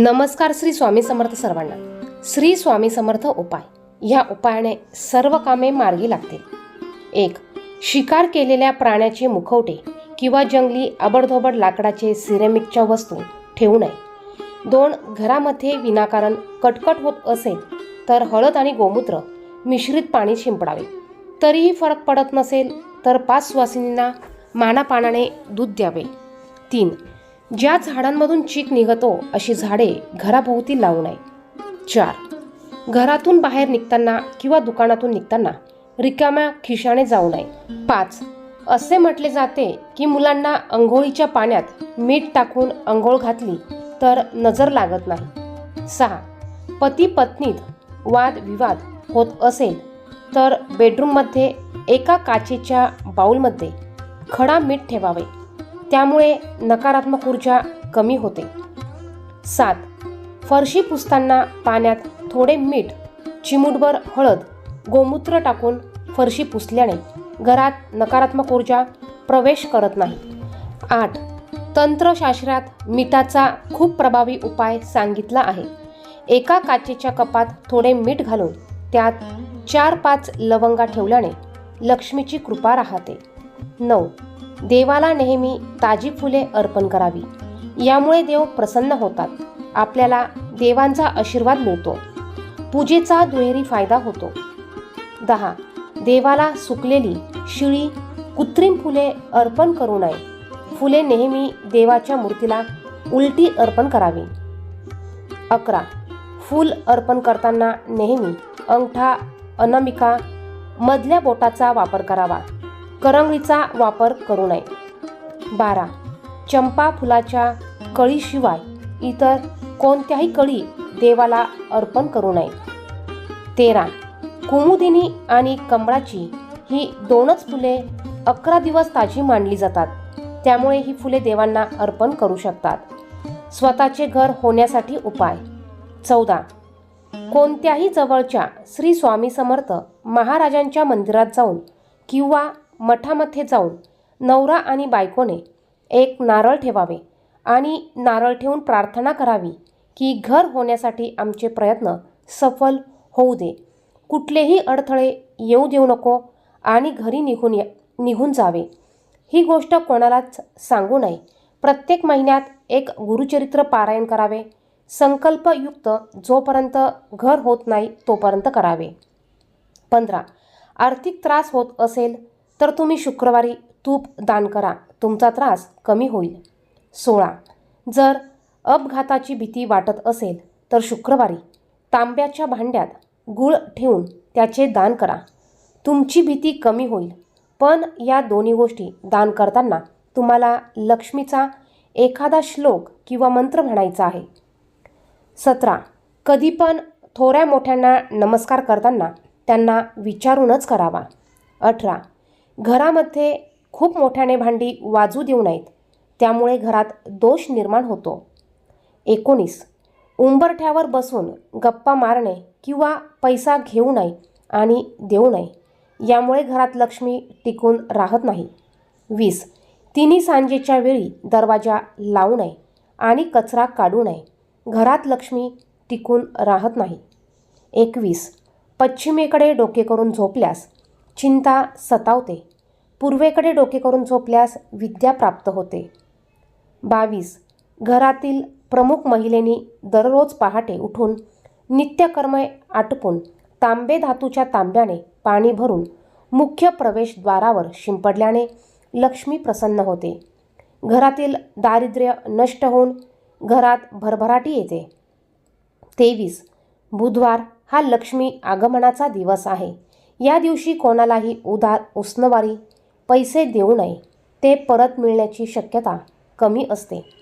नमस्कार श्री स्वामी समर्थ सर्वांना. श्री स्वामी समर्थ उपाय. ह्या उपायाने सर्व कामे मार्गी लागतील. एक शिकार केलेल्या प्राण्याचे मुखवटे किंवा जंगली आबडधोबड लाकडाचे सिरेमिकच्या वस्तू ठेवू नये. दोन घरामध्ये विनाकारण कटकट होत असेल तर हळद आणि गोमूत्र मिश्रित पाणी शिंपडावे. तरीही फरक पडत नसेल तर पाच सुवासिनींना मानापानाने दूध द्यावे. तीन ज्या झाडांमधून चीक निघतो अशी झाडे घराभोवती लावू नये. चार. घरातून बाहेर निघताना किंवा दुकानातून निघताना रिकाम्या खिशाने जाऊ नये. पाच. असे म्हटले जाते की मुलांना अंघोळीच्या पाण्यात मीठ टाकून अंघोळ घातली तर नजर लागत नाही. सहा. पती पत्नीत वाद विवाद होत असेल तर बेडरूममध्ये एका काचेच्या बाऊलमध्ये खडा मीठ ठेवावे. त्यामुळे नकारात्मक ऊर्जा कमी होते. सात. फरशी पुसताना पाण्यात थोडे मीठ चिमूटभर हळद गोमूत्र टाकून फरशी पुसल्याने घरात नकारात्मक ऊर्जा प्रवेश करत नाही. आठ. तंत्रशास्त्रात मिठाचा खूप प्रभावी उपाय सांगितला आहे. एका काचेच्या कपात थोडे मीठ घालून त्यात चार पाच लवंगा ठेवल्याने लक्ष्मीची कृपा राहते. नऊ. देवाला नेहमी ताजी फुले अर्पण करावी. यामुळे देव प्रसन्न होतात. आपल्याला देवांचा आशीर्वाद मिळतो. पूजेचा दुहेरी फायदा होतो. दहा. देवाला सुकलेली शिळी कृत्रिम फुले अर्पण करू नये. फुले नेहमी देवाच्या मूर्तीला उलटी अर्पण करावी. अकरा. फूल अर्पण करताना नेहमी अंगठा अनामिका मधल्या बोटाचा वापर करावा. करंगळीचा वापर करू नये. बारा. चंपा फुलाच्या कळीशिवाय इतर कोणत्याही कळी देवाला अर्पण करू नये. तेरा. कुमुदिनी आणि कमळाची ही दोनच फुले अकरा दिवस ताजी मांडली जातात. त्यामुळे ही फुले देवांना अर्पण करू शकतात. स्वतःचे घर होण्यासाठी उपाय. चौदा. कोणत्याही जवळच्या श्री स्वामी समर्थ महाराजांच्या मंदिरात जाऊन किंवा मठामध्ये जाऊन नवरा आणि बायकोने एक नारळ ठेवावे आणि नारळ ठेवून प्रार्थना करावी की घर होण्यासाठी आमचे प्रयत्न सफल होऊ दे. कुठलेही अडथळे येऊ देऊ नको आणि घरी निघून या निघून जावे. ही गोष्ट कोणालाच सांगू नये. प्रत्येक महिन्यात एक गुरुचरित्र पारायण करावे. संकल्पयुक्त जोपर्यंत घर होत नाही तोपर्यंत करावे. पंधरा. आर्थिक त्रास होत असेल तर तुम्ही शुक्रवारी तूप दान करा. तुमचा त्रास कमी होईल. सोळा. जर अपघाताची भीती वाटत असेल तर शुक्रवारी तांब्याच्या भांड्यात गूळ ठेवून त्याचे दान करा. तुमची भीती कमी होईल. पण या दोन्ही गोष्टी दान करताना तुम्हाला लक्ष्मीचा एखादा श्लोक किंवा मंत्र म्हणायचा आहे. सतरा. कधी पण थोड्या मोठ्यांना नमस्कार करताना त्यांना विचारूनच करावा. अठरा. घरामध्ये खूप मोठ्याने भांडी वाजू देऊ नयेत. त्यामुळे घरात दोष निर्माण होतो. एकोणीस. उंबरठ्यावर बसून गप्पा मारणे किंवा पैसा घेऊ नये आणि देऊ नये यामुळे घरात लक्ष्मी टिकून राहत नाही. वीस. तिन्ही सांजेच्या वेळी दरवाजा लावू नये आणि कचरा काढू नये. घरात लक्ष्मी टिकून राहत नाही. एकवीस. पश्चिमेकडे डोके करून झोपल्यास चिंता सतावते. पूर्वेकडे डोके करून झोपल्यास विद्या प्राप्त होते. बावीस. घरातील प्रमुख महिलेनी दररोज पहाटे उठून नित्यकर्म आटपून तांबे धातूच्या तांब्याने पाणी भरून मुख्य प्रवेशद्वारावर शिंपडल्याने लक्ष्मी प्रसन्न होते. घरातील दारिद्र्य नष्ट होऊन घरात भरभराटी येते. तेवीस. बुधवार हा लक्ष्मी आगमनाचा दिवस आहे. या दिवशी कोणालाही उदार उसनवारी पैसे देऊ नये. ते परत मिळण्याची शक्यता कमी असते.